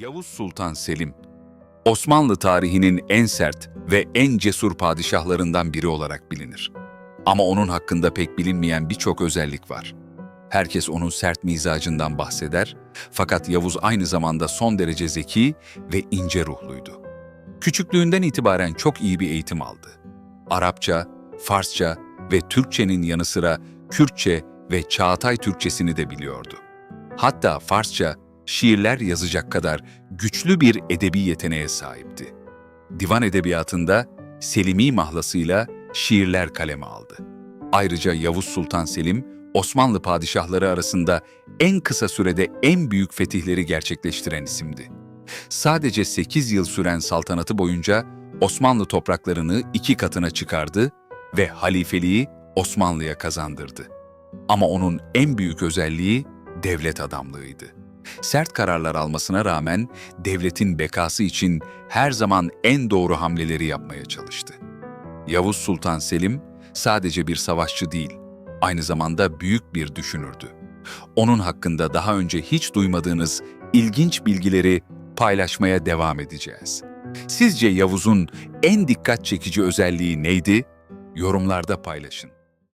Yavuz Sultan Selim, Osmanlı tarihinin en sert ve en cesur padişahlarından biri olarak bilinir. Ama onun hakkında pek bilinmeyen birçok özellik var. Herkes onun sert mizacından bahseder, fakat Yavuz aynı zamanda son derece zeki ve ince ruhluydu. Küçüklüğünden itibaren çok iyi bir eğitim aldı. Arapça, Farsça ve Türkçenin yanı sıra Kürtçe ve Çağatay Türkçesini de biliyordu. Hatta Farsça, şiirler yazacak kadar güçlü bir edebi yeteneğe sahipti. Divan edebiyatında Selimi mahlasıyla şiirler kaleme aldı. Ayrıca Yavuz Sultan Selim, Osmanlı padişahları arasında en kısa sürede en büyük fetihleri gerçekleştiren isimdi. Sadece 8 yıl süren saltanatı boyunca Osmanlı topraklarını iki katına çıkardı ve halifeliği Osmanlı'ya kazandırdı. Ama onun en büyük özelliği devlet adamlığıydı. Sert kararlar almasına rağmen devletin bekası için her zaman en doğru hamleleri yapmaya çalıştı. Yavuz Sultan Selim sadece bir savaşçı değil, aynı zamanda büyük bir düşünürdü. Onun hakkında daha önce hiç duymadığınız ilginç bilgileri paylaşmaya devam edeceğiz. Sizce Yavuz'un en dikkat çekici özelliği neydi? Yorumlarda paylaşın.